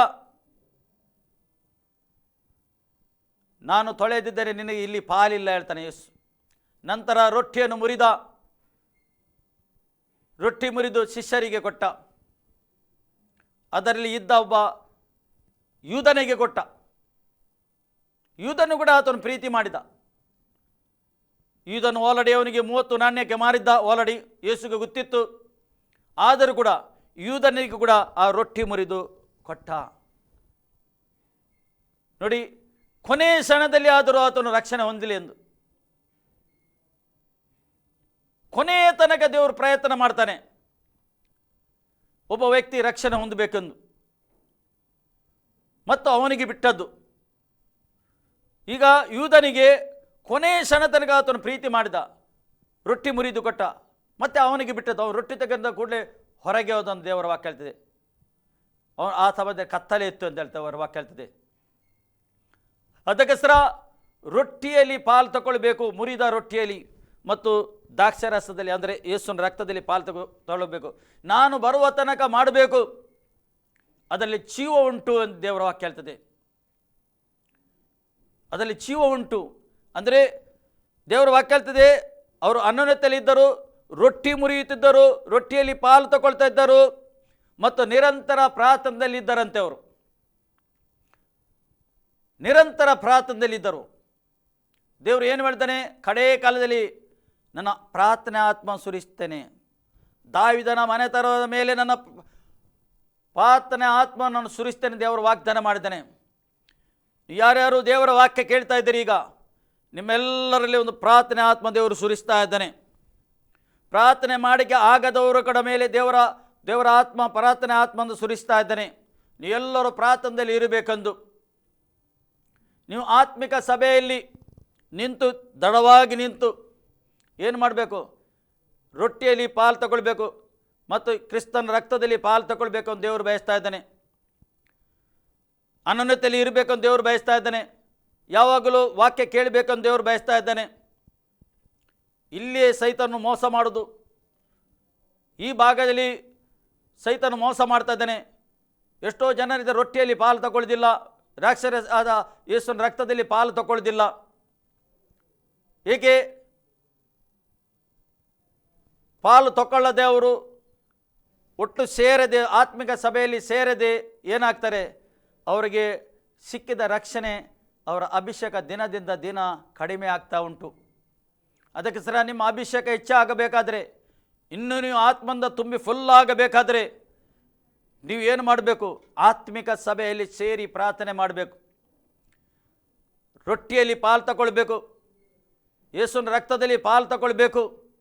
ನಾನು ತೊಳೆದಿದ್ದರೆ ನಿನಗೆ ಇಲ್ಲಿ ಪಾಲಿಲ್ಲ ಹೇಳ್ತಾನೆ ಯೇಸು. ನಂತರ ರೊಟ್ಟಿಯನ್ನು ಮುರಿದ. ರೊಟ್ಟಿ ಮುರಿದು ಶಿಷ್ಯರಿಗೆ ಕೊಟ್ಟ. ಅದರಲ್ಲಿ ಇದ್ದ ಒಬ್ಬ ಯೂದನಿಗೆ ಕೊಟ್ಟ. ಯೂದನು ಕೂಡ ಆತನು ಪ್ರೀತಿ ಮಾಡಿದ. ಯೂದನು ಓಲಡಿ ಅವನಿಗೆ ಮೂವತ್ತು ನಾಣ್ಯಕ್ಕೆ ಮಾರಿದ್ದ, ಓಲಡಿ ಯೇಸುಗೆ ಗೊತ್ತಿತ್ತು. ಆದರೂ ಕೂಡ ಯೂದನಿಗೆ ಕೂಡ ಆ ರೊಟ್ಟಿ ಮುರಿದು ಕೊಟ್ಟ. ನೋಡಿ ಕೊನೆ ಕ್ಷಣದಲ್ಲಿ ಆದರೂ ಆತನು ರಕ್ಷಣೆ ಹೊಂದಿಲ್ಲ ಎಂದು. ಕೊನೆಯ ತನಕ ದೇವರು ಪ್ರಯತ್ನ ಮಾಡ್ತಾನೆ. ಒಬ್ಬ ವ್ಯಕ್ತಿ ರಕ್ಷಣೆ ಹೊಂದಬೇಕೆಂದು. ಮತ್ತು ಅವನಿಗೆ ಬಿಟ್ಟದ್ದು. ಈಗ ಯೂದನಿಗೆ ಕೊನೆಯ ಕ್ಷಣ ತನಕ ಆತನು ಪ್ರೀತಿ ಮಾಡಿದ. ರೊಟ್ಟಿ ಮುರಿದು ಕೊಟ್ಟ. ಮತ್ತೆ ಅವನಿಗೆ ಬಿಟ್ಟದ್ದು. ಅವನು ರೊಟ್ಟಿ ತೆಗೆದ ಕೂಡಲೇ ಹೊರಗೆ ಹೋದೊಂದು ದೇವರ ವಾಕ್ಯ ಹೇಳ್ತದೆ. ಅವನು ಆ ಸಮಯದಲ್ಲಿ ಕತ್ತಲೆ ಇತ್ತು ಅಂತ ಹೇಳ್ತಾ ಅವರ ವಾಕ್ಯ ಹೇಳ್ತದೆ. ಅದಕ್ಕೋಸ್ಕರ ರೊಟ್ಟಿಯಲ್ಲಿ ಪಾಲು ತಗೊಳ್ಬೇಕು, ಮುರಿದ ರೊಟ್ಟಿಯಲ್ಲಿ ಮತ್ತು ದಾಕ್ಷರಸದಲ್ಲಿ ಅಂದರೆ ಯೇಸುನ ರಕ್ತದಲ್ಲಿ ಪಾಲು ತಗೊ ತಗೊಳ್ಬೇಕು. ನಾನು ಬರುವ ತನಕ ಮಾಡಬೇಕು. ಅದರಲ್ಲಿ ಜೀವ ಉಂಟು ಅಂತ ದೇವರ ವಾಕ್ಯ ಹೇಳ್ತದೆ. ಅದರಲ್ಲಿ ಜೀವ ಉಂಟು. ಅಂದರೆ ದೇವರ ವಾಕ್ಯ ಹೇಳ್ತದೆ, ಅವರು ಅನ್ಯೋನ್ಯತೆಯಲ್ಲಿದ್ದರು ರೊಟ್ಟಿ ಮುರಿಯುತ್ತಿದ್ದರು, ರೊಟ್ಟಿಯಲ್ಲಿ ಪಾಲು ತಗೊಳ್ತಾ ಇದ್ದರು, ಮತ್ತು ನಿರಂತರ ಪ್ರಾರ್ಥನದಲ್ಲಿದ್ದರಂತೆ ಅವರು. ನಿರಂತರ ಪ್ರಾರ್ಥನದಲ್ಲಿದ್ದರು ದೇವರು ಏನು ಹೇಳ್ತಾನೆ, ಕಡೇ ಕಾಲದಲ್ಲಿ ನನ್ನ ಪ್ರಾರ್ಥನೆ ಆತ್ಮ ಸುರಿಸ್ತೇನೆ. ದಾವಿದನ ತರೋದ ಮೇಲೆ ನನ್ನ ಪ್ರಾರ್ಥನೆ ಆತ್ಮ ನಾನು ಸುರಿಸ್ತೇನೆ, ದೇವರು ವಾಗ್ದಾನ ಮಾಡಿದ್ದಾನೆ. ಯಾರ್ಯಾರು ದೇವರ ವಾಕ್ಯ ಕೇಳ್ತಾ ಇದ್ದೀರಿ ಈಗ, ನಿಮ್ಮೆಲ್ಲರಲ್ಲಿ ಒಂದು ಪ್ರಾರ್ಥನೆ ಆತ್ಮ ದೇವರು ಸುರಿಸ್ತಾ ಇದ್ದಾನೆ. ಪ್ರಾರ್ಥನೆ ಮಾಡಿಕೆ ಆಗದವರ ಕಡೆ ಮೇಲೆ ದೇವರ ದೇವರ ಆತ್ಮ, ಪ್ರಾರ್ಥನೆ ಆತ್ಮಂದು ಸುರಿಸ್ತಾ ಇದ್ದಾನೆ. ನೀವೆಲ್ಲರೂ ಪ್ರಾರ್ಥನೆಯಲ್ಲಿ ಇರಬೇಕೆಂದು. ನೀವು ಆತ್ಮಿಕ ಸಭೆಯಲ್ಲಿ ನಿಂತು ದಡವಾಗಿ ನಿಂತು, ಏನು ಮಾಡಬೇಕು? ರೊಟ್ಟಿಯಲ್ಲಿ ಪಾಲು ತಗೊಳ್ಬೇಕು. ಮತ್ತು ಕ್ರಿಸ್ತನ ರಕ್ತದಲ್ಲಿ ಪಾಲು ತಗೊಳ್ಬೇಕು ಅಂತ ದೇವರು ಬಯಸ್ತಾ ಇದ್ದಾನೆ. ಅನನ್ಯತೆಯಲ್ಲಿ ಇರಬೇಕು ಅಂತ ದೇವರು ಬಯಸ್ತಾ ಇದ್ದಾನೆ. ಯಾವಾಗಲೂ ವಾಕ್ಯ ಕೇಳಬೇಕಂತ ದೇವರು ಬಯಸ್ತಾ ಇದ್ದಾನೆ. ಇಲ್ಲಿಯೇ ಸೈತನು ಮೋಸ ಮಾಡೋದು. ಈ ಭಾಗದಲ್ಲಿ ಸೈತನು ಮೋಸ ಮಾಡ್ತಾ ಇದ್ದಾನೆ. ಎಷ್ಟೋ ಜನರಿದ್ದ ರೊಟ್ಟಿಯಲ್ಲಿ ಪಾಲು ತಗೊಳ್ಳೋದಿಲ್ಲ ರಾಕ್ಷರ ಆದ ಯೇಸುವಿನ ರಕ್ತದಲ್ಲಿ ಪಾಲು ತಗೊಳ್ಳೋದಿಲ್ಲ ಏಕೆ? ಪಾಲು ತಗೊಳ್ಳದೆ ಅವರು ಒಟ್ಟು ಸೇರದೆ, ಆತ್ಮಿಕ ಸಭೆಯಲ್ಲಿ ಸೇರದೆ ಏನಾಗ್ತಾರೆ? ಅವರಿಗೆ ಸಿಕ್ಕಿದ ರಕ್ಷಣೆ, ಅವರ ಅಭಿಷೇಕ ದಿನದಿಂದ ದಿನ ಕಡಿಮೆ ಆಗ್ತಾ ಉಂಟು. ಅದಕ್ಕೆ ಸರ ನಿಮ್ಮ ಅಭಿಷೇಕ ಹೆಚ್ಚಾಗಬೇಕಾದರೆ ಇನ್ನೂ ನೀವು ಆತ್ಮಂದ ತುಂಬಿ ಫುಲ್ ಆಗಬೇಕಾದ್ರೆ, ನೀವು ಏನು ಮಾಡಬೇಕು? ಆತ್ಮಿಕ ಸಭೆಯಲ್ಲಿ ಸೇರಿ ಪ್ರಾರ್ಥನೆ ಮಾಡಬೇಕು. ರೊಟ್ಟಿಯಲ್ಲಿ ಪಾಲು ತಗೊಳ್ಬೇಕು. ಯೇಸುವಿನ ರಕ್ತದಲ್ಲಿ ಪಾಲು ತಗೊಳ್ಬೇಕು.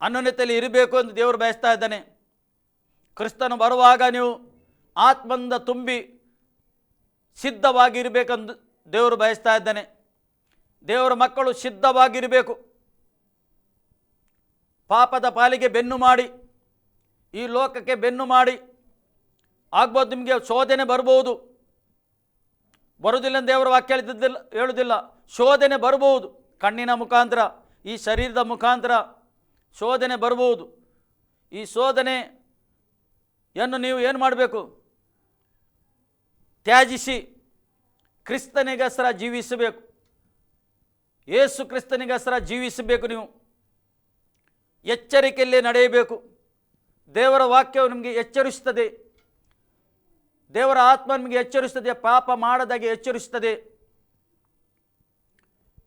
ಅನ್ಯೋನ್ಯತೆಯಲ್ಲಿ ಇರಬೇಕು ಎಂದು ದೇವರು ಬಯಸ್ತಾ ಇದ್ದಾನೆ. ಕ್ರಿಸ್ತನು ಬರುವಾಗ ನೀವು ಆತ್ಮಂದ ತುಂಬಿ ಸಿದ್ಧವಾಗಿರಬೇಕೆಂದು ದೇವರು ಬಯಸ್ತಾ ಇದ್ದಾನೆ. ದೇವರ ಮಕ್ಕಳು ಸಿದ್ಧವಾಗಿರಬೇಕು. ಪಾಪದ ಪಾಲಿಗೆ ಬೆನ್ನು ಮಾಡಿ, ಈ ಲೋಕಕ್ಕೆ ಬೆನ್ನು ಮಾಡಿ, ಆಗ್ಬೋದು ನಿಮಗೆ ಶೋಧನೆ ಬರ್ಬೋದು. ಬರುವುದಿಲ್ಲ ದೇವರ ವಾಕ್ಯ ಹೇಳಿದ್ದಿಲ್ಲ ಹೇಳುವುದಿಲ್ಲ ಶೋಧನೆ ಬರ್ಬೋದು. ಕಣ್ಣಿನ ಮುಖಾಂತರ, ಈ ಶರೀರದ ಮುಖಾಂತರ ಶೋಧನೆ ಬರ್ಬೋದು. ಈ ಶೋಧನೆಯನ್ನು ನೀವು ಏನು ಮಾಡಬೇಕು? ತ್ಯಾಜಿಸಿ ಕ್ರಿಸ್ತನಿಗಸರ ಜೀವಿಸಬೇಕು. ಏಸು ಕ್ರಿಸ್ತನಿಗಸರ ಜೀವಿಸಬೇಕು ನೀವು. ಎಚ್ಚರಿಕೆಯಲ್ಲಿ ನಡೆಯಬೇಕು. ದೇವರ ವಾಕ್ಯವು ನಿಮಗೆ ಎಚ್ಚರಿಸ್ತದೆ ದೇವರ ಆತ್ಮ ನಿಮಗೆ ಎಚ್ಚರಿಸ್ತದೆ ಪಾಪ ಮಾಡದಾಗೆ ಎಚ್ಚರಿಸ್ತದೆ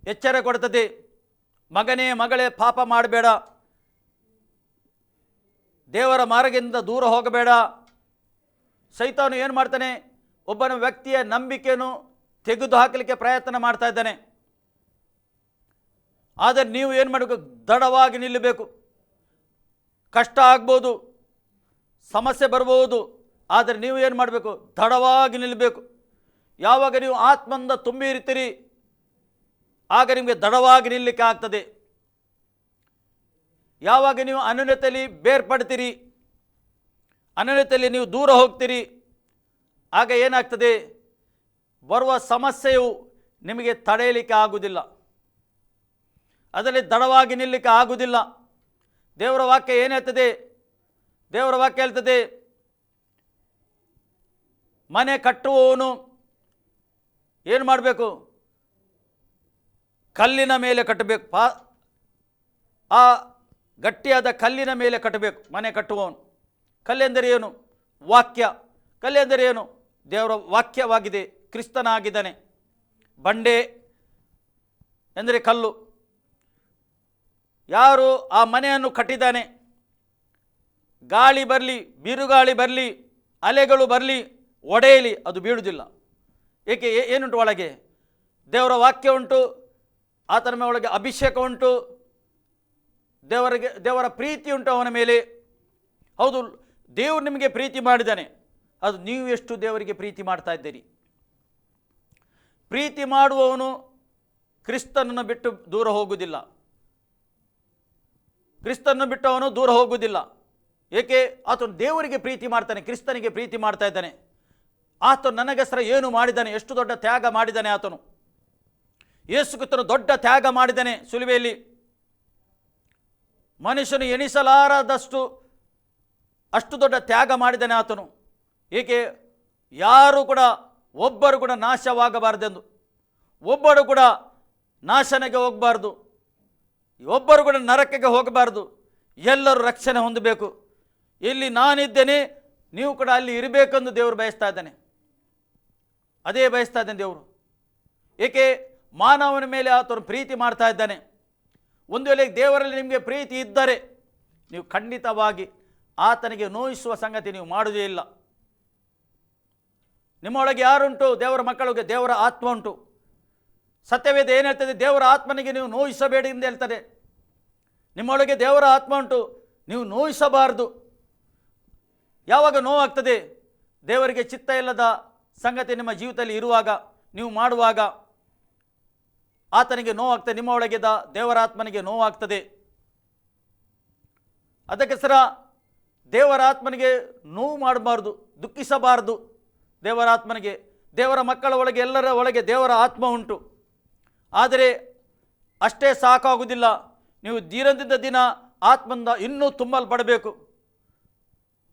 ಎಚ್ಚರ ಕೊಡ್ತದೆ. ಮಗನೇ ಮಗಳೇ, ಪಾಪ ಮಾಡಬೇಡ. ದೇವರ ಮಾರ್ಗದಿಂದ ದೂರ ಹೋಗಬೇಡ. ಸೈತಾನು ಏನು ಮಾಡ್ತಾನೆ? ಒಬ್ಬನ ವ್ಯಕ್ತಿಯ ನಂಬಿಕೆಯನ್ನು ತೆಗೆದು ಹಾಕಲಿಕ್ಕೆ ಪ್ರಯತ್ನ ಮಾಡ್ತಾ ಇದ್ದಾನೆ. ಆದರೆ ನೀವು ಏನು ಮಾಡಬೇಕು? ದೃಢವಾಗಿ ನಿಲ್ಲಬೇಕು. ಕಷ್ಟ ಆಗ್ಬೋದು, ಸಮಸ್ಯೆ ಬರ್ಬೋದು, ಆದರೆ ನೀವು ಏನು ಮಾಡಬೇಕು? ದೃಢವಾಗಿ ನಿಲ್ಲಬೇಕು ಯಾವಾಗ ನೀವು ಆತ್ಮಂದ ತುಂಬಿ ಇರ್ತೀರಿ ಆಗ ನಿಮಗೆ ದೃಢವಾಗಿ ನಿಲ್ಲಕ್ಕೆ ಆಗ್ತದೆ. ಯಾವಾಗ ನೀವು ಅನನ್ಯತೆಯಲ್ಲಿ ಬೇರ್ಪಡ್ತೀರಿ? ಅನನ್ಯತೆಯಲ್ಲಿ ನೀವು ದೂರ ಹೋಗ್ತೀರಿ? ಆಗ ಏನಾಗ್ತದೆ? ಬರುವ ಸಮಸ್ಯೆಯು ನಿಮಗೆ ತಡೆಯಲಿಕ್ಕೆ ಆಗುವುದಿಲ್ಲ. ಅದರಲ್ಲಿ ದಡವಾಗಿ ನಿಲ್ಲಿಕ್ಕೆ ಆಗುವುದಿಲ್ಲ. ದೇವರ ವಾಕ್ಯ ಏನು ದೇವರ ವಾಕ್ಯ ಹೇಳ್ತದೆ, ಮನೆ ಕಟ್ಟುವವನು ಏನು ಮಾಡಬೇಕು? ಕಲ್ಲಿನ ಮೇಲೆ ಕಟ್ಟಬೇಕು. ಪಾ ಆ ಗಟ್ಟಿಯಾದ ಕಲ್ಲಿನ ಮೇಲೆ ಕಟ್ಟಬೇಕು. ಮನೆ ಕಟ್ಟುವವನು. ಕಲ್ಲೆಂದರೆ ಏನು? ವಾಕ್ಯ. ಕಲ್ಲೆಂದರೆ ಏನು? ದೇವರ ವಾಕ್ಯವಾಗಿದೆ. ಕ್ರಿಸ್ತನಾಗಿದ್ದಾನೆ. ಬಂಡೆ ಎಂದರೆ ಕಲ್ಲು. ಯಾರು ಆ ಮನೆಯನ್ನು ಕಟ್ಟಿದ್ದಾನೆ? ಗಾಳಿ ಬರಲಿ, ಬಿರುಗಾಳಿ ಬರಲಿ, ಅಲೆಗಳು ಬರಲಿ, ಒಡೆಯಲಿ, ಅದು ಬೀಳುವುದಿಲ್ಲ. ಏಕೆ? ಏನುಂಟು ಒಳಗೆ? ದೇವರ ವಾಕ್ಯ ಉಂಟು, ಆತನ ಒಳಗೆ ಅಭಿಷೇಕ ಉಂಟು ದೇವರಿಗೆ, ದೇವರ ಪ್ರೀತಿ ಉಂಟು ಅವನ ಮೇಲೆ. ಹೌದು, ದೇವರು ನಿಮಗೆ ಪ್ರೀತಿ ಮಾಡಿದ್ದಾನೆ. ಅದು ನೀವು ಎಷ್ಟು ದೇವರಿಗೆ ಪ್ರೀತಿ ಮಾಡ್ತಾ ಇದ್ದೀರಿ? ಪ್ರೀತಿ ಮಾಡುವವನು ಕ್ರಿಸ್ತನನ್ನು ಬಿಟ್ಟು ದೂರ ಹೋಗುವುದಿಲ್ಲ. ಕ್ರಿಸ್ತನನ್ನು ಬಿಟ್ಟು ಅವನು ದೂರ ಹೋಗುವುದಿಲ್ಲ. ಏಕೆ? ಆತನು ದೇವರಿಗೆ ಪ್ರೀತಿ ಮಾಡ್ತಾನೆ, ಕ್ರಿಸ್ತನಿಗೆ ಪ್ರೀತಿ ಮಾಡ್ತಾ ಇದ್ದಾನೆ. ಆತನು ನನಗೆಸರ ಏನು ಮಾಡಿದ್ದಾನೆ? ಎಷ್ಟು ದೊಡ್ಡ ತ್ಯಾಗ ಮಾಡಿದ್ದಾನೆ ಆತನು. ಯೇಸುಕ್ರಿಸ್ತನು ದೊಡ್ಡ ತ್ಯಾಗ ಮಾಡಿದ್ದಾನೆ ಸುಲಿವೆಯಲ್ಲಿ. ಮನುಷ್ಯನು ಎಣಿಸಲಾರದಷ್ಟು ಅಷ್ಟು ದೊಡ್ಡ ತ್ಯಾಗ ಮಾಡಿದ್ದಾನೆ ಆತನು. ಏಕೆ? ಯಾರು ಕೂಡ ಒಬ್ಬರು ಕೂಡ ನಾಶವಾಗಬಾರದೆಂದು. ಒಬ್ಬರು ಕೂಡ ನಾಶನಕ್ಕೆ ಹೋಗಬಾರ್ದು. ಒಬ್ಬರು ಕೂಡ ನರಕಕ್ಕೆ ಹೋಗಬಾರ್ದು. ಎಲ್ಲರೂ ರಕ್ಷಣೆ ಹೊಂದಬೇಕು. ಇಲ್ಲಿ ನಾನಿದ್ದೇನೆ, ನೀವು ಕೂಡ ಅಲ್ಲಿ ಇರಬೇಕೆಂದು ದೇವರು ಬಯಸ್ತಾ ಇದ್ದಾನೆ. ಅದೇ ಬಯಸ್ತಾ ಇದ್ದಾನೆ ದೇವರು. ಏಕೆ? ಮಾನವನ ಮೇಲೆ ಆತನು ಪ್ರೀತಿ ಮಾಡ್ತಾ ಇದ್ದಾನೆ. ಒಂದು ವೇಳೆ ದೇವರಲ್ಲಿ ನಿಮಗೆ ಪ್ರೀತಿ ಇದ್ದರೆ ನೀವು ಖಂಡಿತವಾಗಿ ಆತನಿಗೆ ನೋಯಿಸುವ ಸಂಗತಿ ನೀವು ಮಾಡುವುದೇ ಇಲ್ಲ. ನಿಮ್ಮೊಳಗೆ ಯಾರುಂಟು? ದೇವರ ಮಕ್ಕಳಿಗೆ ದೇವರ ಆತ್ಮ ಉಂಟು. ಸತ್ಯವೇದ ಏನು ಹೇಳ್ತದೆ? ದೇವರ ಆತ್ಮನಿಗೆ ನೀವು ನೋಯಿಸಬೇಡಿ ಎಂದು ಹೇಳ್ತದೆ. ನಿಮ್ಮೊಳಗೆ ದೇವರ ಆತ್ಮ ಉಂಟು. ನೀವು ನೋಯಿಸಬಾರದು. ಯಾವಾಗ ನೋವಾಗ್ತದೆ? ದೇವರಿಗೆ ಚಿತ್ತ ಇಲ್ಲದ ಸಂಗತಿ ನಿಮ್ಮ ಜೀವಿತದಲ್ಲಿ ಇರುವಾಗ, ನೀವು ಮಾಡುವಾಗ. ಆತನಿಗೆ ನೋವಾಗ್ತದೆ, ನಿಮ್ಮ ಒಳಗಿದ್ದ ದೇವರಾತ್ಮನಿಗೆ ನೋವಾಗ್ತದೆ. ಅದಕ್ಕೋಸ್ಕರ ದೇವರ ಆತ್ಮನಿಗೆ ನೋವು ಮಾಡಬಾರ್ದು, ದುಃಖಿಸಬಾರದು ದೇವರ ಆತ್ಮನಿಗೆ ದೇವರ ಮಕ್ಕಳ ಒಳಗೆ, ಎಲ್ಲರ ಒಳಗೆ ದೇವರ ಆತ್ಮ ಉಂಟು. ಆದರೆ ಅಷ್ಟೇ ಸಾಕಾಗುವುದಿಲ್ಲ. ನೀವು ದಿನದಿಂದ ದಿನ ಆತ್ಮಂದ ಇನ್ನೂ ತುಂಬಲ್ಪಡಬೇಕು.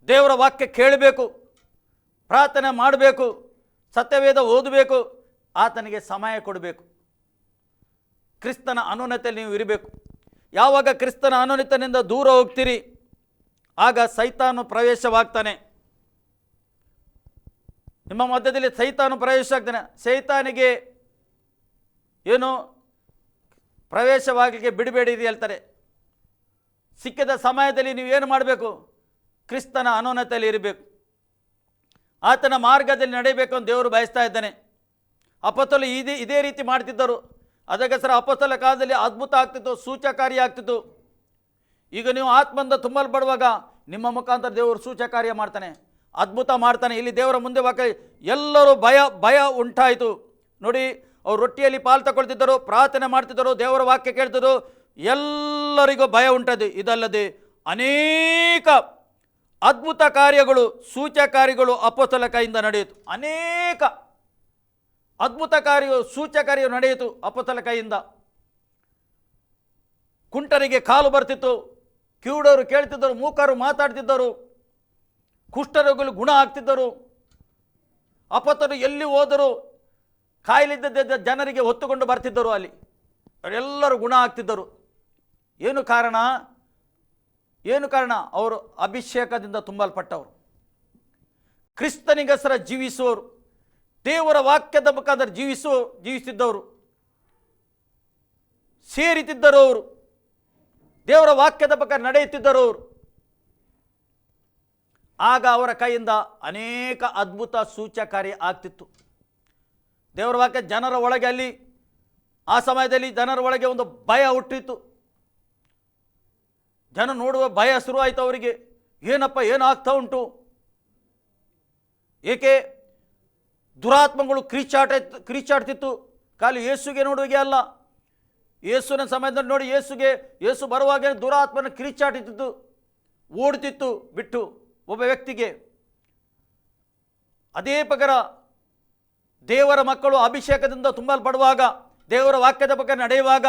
ದೇವರ ವಾಕ್ಯ ಕೇಳಬೇಕು, ಪ್ರಾರ್ಥನೆ ಮಾಡಬೇಕು, ಸತ್ಯವೇದ ಓದಬೇಕು, ಆತನಿಗೆ ಸಮಯ ಕೊಡಬೇಕು. ಕ್ರಿಸ್ತನ ಅನೋನತೆಯಲ್ಲಿ ನೀವು ಇರಬೇಕು. ಯಾವಾಗ ಕ್ರಿಸ್ತನ ಅನೋನಿತನಿಂದ ದೂರ ಹೋಗ್ತೀರಿ, ಆಗ ಸೈತಾನು ಪ್ರವೇಶವಾಗ್ತಾನೆ. ನಿಮ್ಮ ಮಧ್ಯದಲ್ಲಿ ಸೈತಾನು ಪ್ರವೇಶ ಆಗ್ತಾನೆ. ಸೈತಾನಿಗೆ ಏನು ಪ್ರವೇಶವಾಗಲಿಕ್ಕೆ ಬಿಡಬೇಡಿ ಹೇಳ್ತಾರೆ. ಸಿಕ್ಕಿದ ಸಮಯದಲ್ಲಿ ನೀವು ಏನು ಮಾಡಬೇಕು? ಕ್ರಿಸ್ತನ ಅನೋನತೆಯಲ್ಲಿ ಇರಬೇಕು. ಆತನ ಮಾರ್ಗದಲ್ಲಿ ನಡೆಯಬೇಕು ಅಂತ ದೇವರು ಬಯಸ್ತಾ ಇದ್ದಾನೆ. ಅಪತ್ತಲು ಇದೇ ಇದೇ ರೀತಿ ಮಾಡ್ತಿದ್ದರು. ಅದಕ್ಕೋಸ್ಕರ ಅಪಸ್ತಲ ಕಾಲದಲ್ಲಿ ಅದ್ಭುತ ಆಗ್ತಿತ್ತು, ಸೂಚಕಾರಿ ಆಗ್ತಿತ್ತು. ಈಗ ನೀವು ಆತ್ಮಂದ ತುಂಬಲ್ಪಡುವಾಗ ನಿಮ್ಮ ಮುಖಾಂತರ ದೇವರು ಸೂಚಕಾರ್ಯ ಮಾಡ್ತಾನೆ, ಅದ್ಭುತ ಮಾಡ್ತಾನೆ. ಇಲ್ಲಿ ದೇವರ ಮುಂದೆ ವಾಕ ಎಲ್ಲರೂ ಭಯ ಭಯ ಉಂಟಾಯಿತು. ನೋಡಿ, ಅವ್ರು ರೊಟ್ಟಿಯಲ್ಲಿ ಪಾಲು ತಗೊಳ್ತಿದ್ದರು, ಪ್ರಾರ್ಥನೆ ಮಾಡ್ತಿದ್ದರು, ದೇವರ ವಾಕ್ಯ ಕೇಳ್ತಿದ್ರು. ಎಲ್ಲರಿಗೂ ಭಯ ಉಂಟದ್ದು ಇದಲ್ಲದೆ ಅನೇಕ ಅದ್ಭುತ ಕಾರ್ಯಗಳು, ಸೂಚಕಾರಿಗಳು ಅಪೋಸ್ತಲ ಕೈಯಿಂದ ನಡೆಯಿತು. ಅನೇಕ. ಅದ್ಭುತ ಕಾರ್ಯಗಳು ಸೂಚಕಾರ್ಯ ನಡೆಯಿತು ಅಪ್ಪತಲ ಕೈಯಿಂದ. ಕುಂಟರಿಗೆ ಕಾಲು ಬರ್ತಿತ್ತು. ಕಿವುಡವರು ಕೇಳ್ತಿದ್ದರು, ಮೂಕರು ಮಾತಾಡ್ತಿದ್ದರು. ಕುಷ್ಠರೋಗಗಳು ಗುಣ ಆಗ್ತಿದ್ದರು ಅಪತರು ಎಲ್ಲಿ ಹೋದರೂ ಕಾಯಿಲಿದ್ದ ಜನರಿಗೆ ಹೊತ್ತುಕೊಂಡು ಬರ್ತಿದ್ದರು ಅಲ್ಲಿ. ಅವರೆಲ್ಲರೂ ಗುಣ ಆಗ್ತಿದ್ದರು ಏನು ಕಾರಣ? ಏನು ಕಾರಣ? ಅವರು ಅಭಿಷೇಕದಿಂದ ತುಂಬಲ್ಪಟ್ಟವರು. ಕ್ರಿಸ್ತನಿಗಸರ ಜೀವಿಸುವವರು. ದೇವರ ವಾಕ್ಯದ ಮುಖಾಂತರ ಜೀವಿಸೋ ಜೀವಿಸುತ್ತಿದ್ದವರು ಸೇರಿತಿದ್ದರು ಅವರು. ದೇವರ ವಾಕ್ಯದ ಪ್ರಕಾರ ನಡೆಯುತ್ತಿದ್ದರು ಅವರು. ಆಗ ಅವರ ಕೈಯಿಂದ ಅನೇಕ ಅದ್ಭುತ ಸೂಚಕಾರಿ ಆಗ್ತಿತ್ತು. ದೇವರ ವಾಕ್ಯ ಜನರ ಒಳಗೆ ಅಲ್ಲಿ, ಆ ಸಮಯದಲ್ಲಿ ಜನರ ಒಳಗೆ ಒಂದು ಭಯ ಹುಟ್ಟಿತ್ತು. ಜನ ನೋಡುವ ಭಯ ಶುರುವಾಯಿತು ಅವರಿಗೆ. ಏನಪ್ಪ ಏನು ಆಗ್ತಾ ಉಂಟು? ಏಕೆ ದುರಾತ್ಮಗಳು ಕ್ರೀಚಾಟ, ಕ್ರೀಚಾಡ್ತಿತ್ತು. ಖಾಲಿ ಯೇಸುಗೆ ನೋಡುವಾಗೆ ಅಲ್ಲ. ಯೇಸುವಿನ ಸಮಯದಲ್ಲಿ ನೋಡಿ ಯೇಸುಗೆ, ಯೇಸು ಬರುವಾಗ ದುರಾತ್ಮನ ಕಿರಿಚಾಟಿತ್ತು ಓಡ್ತಿತ್ತು ಬಿಟ್ಟು ಒಬ್ಬ ವ್ಯಕ್ತಿಗೆ. ಅದೇ ಪಗರ ದೇವರ ಮಕ್ಕಳು ಅಭಿಷೇಕದಿಂದ ತುಂಬಲ್ಪಡುವಾಗ, ದೇವರ ವಾಕ್ಯದ ಬಗ್ಗೆ ನಡೆಯುವಾಗ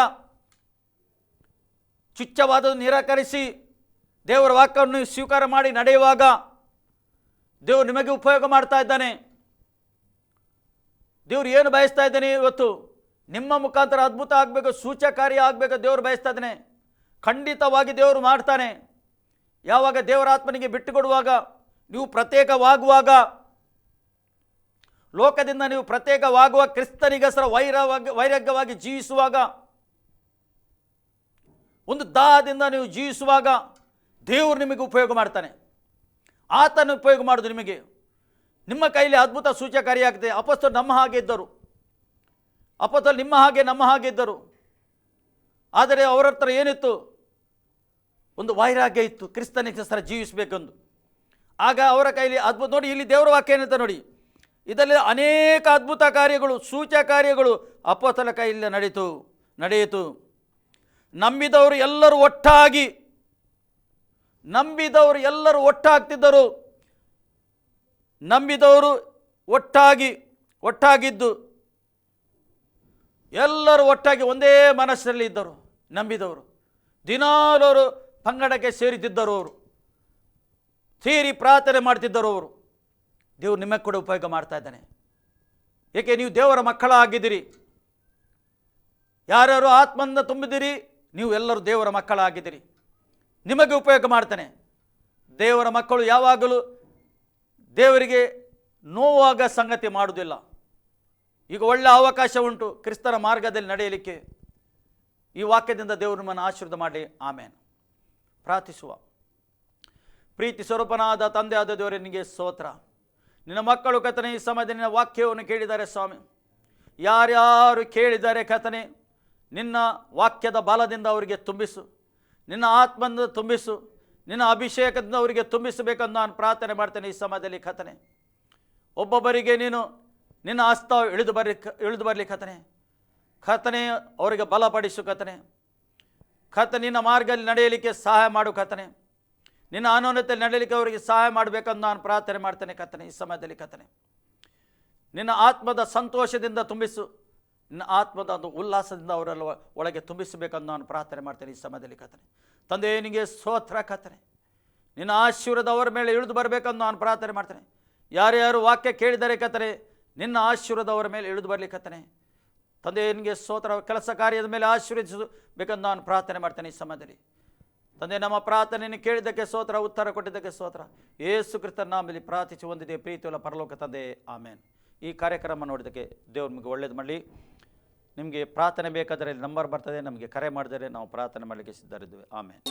ಚುಚ್ಚವಾದದ್ದು ನಿರಾಕರಿಸಿ ದೇವರ ವಾಕ್ಯವನ್ನು ಸ್ವೀಕಾರ ಮಾಡಿ ನಡೆಯುವಾಗ ದೇವರು ನಿಮಗೆ ಉಪಯೋಗ ಮಾಡ್ತಾ ಇದ್ದಾನೆ. ದೇವ್ರು ಏನು ಬಯಸ್ತಾ ಇದ್ದಾನೆ ಇವತ್ತು? ನಿಮ್ಮ ಮುಖಾಂತರ ಅದ್ಭುತ ಆಗಬೇಕು ಸೂಚಕಾರ್ಯ ಆಗಬೇಕು, ದೇವರು ಬಯಸ್ತಾ ಇದ್ದಾನೆ. ಖಂಡಿತವಾಗಿ ದೇವರು ಮಾಡ್ತಾನೆ. ಯಾವಾಗ ದೇವರ ಆತ್ಮನಿಗೆ ಬಿಟ್ಟುಕೊಡುವಾಗ, ನೀವು ಪ್ರತ್ಯೇಕವಾಗುವಾಗ, ಲೋಕದಿಂದ ನೀವು ಪ್ರತ್ಯೇಕವಾಗುವ ಕ್ರಿಸ್ತನಿಗಸರ ವೈರವಾಗಿ, ವೈರಾಗ್ಯವಾಗಿ ಜೀವಿಸುವಾಗ, ಒಂದು ದಾಹದಿಂದ ನೀವು ಜೀವಿಸುವಾಗ ದೇವರು ನಿಮಗೆ ಉಪಯೋಗ ಮಾಡ್ತಾನೆ. ಆತನ ಉಪಯೋಗ ಮಾಡೋದು ನಿಮಗೆ. ನಿಮ್ಮ ಕೈಲಿ ಅದ್ಭುತ ಸೂಚಕಾರಿಯಾಗಿದೆ. ಅಪಸ್ತರು ನಮ್ಮ ಹಾಗೆ ಇದ್ದರು. ಅಪಸ್ತರು ನಿಮ್ಮ ಹಾಗೆ, ನಮ್ಮ ಹಾಗೆ ಇದ್ದರು. ಆದರೆ ಅವರ ಹತ್ರ ಏನಿತ್ತು? ಒಂದು ವೈರಾಗ್ಯ ಇತ್ತು. ಕ್ರಿಸ್ತನಿಗೋಸ್ಕರ ಜೀವಿಸಬೇಕೆಂದು. ಆಗ ಅವರ ಕೈಲಿ ಅದ್ಭುತ ನೋಡಿ, ಇಲ್ಲಿ ದೇವರ ವಾಕ್ಯ ಏನಂತ ನೋಡಿ. ಇದರಲ್ಲಿ ಅನೇಕ ಅದ್ಭುತ ಕಾರ್ಯಗಳು ಸೂಚ ಕಾರ್ಯಗಳು ಅಪೋಸ್ತಲ ಕೈಯಲ್ಲಿ ನಡೀತು ನಡೆಯಿತು. ನಂಬಿದವರು ಎಲ್ಲರೂ ಒಟ್ಟಾಗಿ, ನಂಬಿದವರು ಎಲ್ಲರೂ ಒಟ್ಟಾಗ್ತಿದ್ದರು. ನಂಬಿದವರು ಒಟ್ಟಾಗಿ, ಒಟ್ಟಾಗಿದ್ದು, ಎಲ್ಲರೂ ಒಟ್ಟಾಗಿ ಒಂದೇ ಮನಸ್ಸಿನಲ್ಲಿ ಇದ್ದರು, ನಂಬಿದವರು. ದಿನಾಲವರು ಪಂಗಡಕ್ಕೆ ಸೇರಿದ್ದರು ಅವರು. ಸೇರಿ ಪ್ರಾರ್ಥನೆ ಮಾಡ್ತಿದ್ದರು ಅವರು. ದೇವರು ನಿಮಗೆ ಕೂಡ ಉಪಯೋಗ ಮಾಡ್ತಾ ಇದ್ದಾನೆ. ಏಕೆ, ನೀವು ದೇವರ ಮಕ್ಕಳಾಗಿದ್ದೀರಿ. ಯಾರ್ಯಾರು ಆತ್ಮಂದ ತುಂಬಿದಿರಿ ನೀವು ಎಲ್ಲರೂ ದೇವರ ಮಕ್ಕಳಾಗಿದ್ದೀರಿ. ನಿಮಗೆ ಉಪಯೋಗ ಮಾಡ್ತಾನೆ. ದೇವರ ಮಕ್ಕಳು ಯಾವಾಗಲೂ ದೇವರಿಗೆ ನೋವಾಗ ಸಂಗತಿ ಮಾಡುವುದಿಲ್ಲ. ಈಗ ಒಳ್ಳೆ ಅವಕಾಶ ಉಂಟು, ಕ್ರಿಸ್ತನ ಮಾರ್ಗದಲ್ಲಿ ನಡೆಯಲಿಕ್ಕೆ. ಈ ವಾಕ್ಯದಿಂದ ದೇವರು ನಿಮ್ಮನ್ನು ಆಶೀರ್ವಾದ ಮಾಡಿ. ಆಮೇನು. ಪ್ರಾರ್ಥಿಸುವ. ಪ್ರೀತಿ ಸ್ವರೂಪನಾದ ತಂದೆ ಆದ ದೇವರೇ, ನಿನಗೆ ಸ್ತೋತ್ರ. ನಿನ್ನ ಮಕ್ಕಳು ಕಥನೆ ಈ ಸಮಯದಲ್ಲಿ ನಿನ್ನ ವಾಕ್ಯವನ್ನು ಕೇಳಿದ್ದಾರೆ ಸ್ವಾಮಿ. ಯಾರ್ಯಾರು ಕೇಳಿದ್ದಾರೆ ಕಥನೆ ನಿನ್ನ ವಾಕ್ಯದ ಬಲದಿಂದ ಅವರಿಗೆ ತುಂಬಿಸು. ನಿನ್ನ ಆತ್ಮದಿಂದ ತುಂಬಿಸು. ನಿನ್ನ ಅಭಿಷೇಕದಿಂದ ಅವರಿಗೆ ತುಂಬಿಸಬೇಕೆಂದು ನಾನು ಪ್ರಾರ್ಥನೆ ಮಾಡ್ತೇನೆ ಈ ಸಮಯದಲ್ಲಿ ಕಥನೆ ಒಬ್ಬೊಬ್ಬರಿಗೆ ನೀನು ನಿನ್ನ ಆಸ್ತ ಇಳಿದು ಬರ್ಲಿ ಇಳಿದು ಬರಲಿ ಕಥನೆ ಕಥನೆ ಅವರಿಗೆ ಬಲಪಡಿಸು ಕಥನೆ ಕಥ ನಿನ್ನ ಮಾರ್ಗದಲ್ಲಿ ನಡೆಯಲಿಕ್ಕೆ ಸಹಾಯ ಮಾಡು ಕಥನೆ ನಿನ್ನ ಅನೋನ್ಯತೆಯಲ್ಲಿ ನಡೆಯಲಿಕ್ಕೆ ಅವರಿಗೆ ಸಹಾಯ ಮಾಡಬೇಕಂದು ನಾನು ಪ್ರಾರ್ಥನೆ ಮಾಡ್ತೇನೆ ಕಥನೆ ಈ ಸಮಯದಲ್ಲಿ ಕಥನೆ ನಿನ್ನ ಆತ್ಮದ ಸಂತೋಷದಿಂದ ತುಂಬಿಸು. ಆತ್ಮದ ಒಂದು ಉಲ್ಲಾಸದಿಂದ ಅವರೆಲ್ಲ ಒಳಗೆ ತುಂಬಿಸಬೇಕಂದು ನಾನು ಪ್ರಾರ್ಥನೆ ಮಾಡ್ತೇನೆ ಈ ಸಮಯದಲ್ಲಿ ಕಥನೆ ತಂದೆ, ನಿನಗೆ ಸ್ತೋತ್ರ ಕಥನೆ ನಿನ್ನ ಆಶೀರ್ವಾದ ಅವರ ಮೇಲೆ ಇಳಿದು ಬರಬೇಕಂದು ನಾನು ಪ್ರಾರ್ಥನೆ ಮಾಡ್ತೇನೆ. ಯಾರ್ಯಾರು ವಾಕ್ಯ ಕೇಳಿದರೆ ಕತ್ತರೆ ನಿನ್ನ ಆಶೀರ್ವಾದ ಅವರ ಮೇಲೆ ಇಳಿದು ಬರಲಿ ಕತ್ತನೆ ತಂದೆ, ನಿನಗೆ ಸ್ತೋತ್ರ, ಕೆಲಸ ಕಾರ್ಯದ ಮೇಲೆ ಆಶೀರ್ವದಿಸಬೇಕಂದು ನಾನು ಪ್ರಾರ್ಥನೆ ಮಾಡ್ತೇನೆ ಈ ಸಮಯದಲ್ಲಿ. ತಂದೆ, ನಮ್ಮ ಪ್ರಾರ್ಥನೆಯನ್ನು ಕೇಳಿದ್ದಕ್ಕೆ ಸೋತ್ರ ಉತ್ತರ ಕೊಟ್ಟಿದ್ದಕ್ಕೆ ಸೋತ್ರ ಏಸು ಕ್ರಿಸ್ತನ ನಾಮಲ್ಲಿ ಪ್ರಾರ್ಥಿಸಿ ಹೊಂದಿದೆ ಪ್ರೀತಿಯುಳ್ಳ ಪರಲೋಕ ತಂದೆ, ಆಮೇನ್. ಈ ಕಾರ್ಯಕ್ರಮ ನೋಡಿದ್ದಕ್ಕೆ ದೇವ್ರಿಗೆ ಒಳ್ಳೇದು ಮಾಡಲಿ. ನಿಮಗೆ ಪ್ರಾರ್ಥನೆ ಬೇಕಾದರೆ ಇಲ್ಲಿ ನಂಬರ್ ಬರ್ತದೆ ನಮಗೆ ಕರೆ ಮಾಡಿದರೆ ನಾವು ಪ್ರಾರ್ಥನೆ ಮಾಡಲಿಕ್ಕೆ ಸಿದ್ಧರಿದ್ದೇವೆ. ಆಮೇಲೆ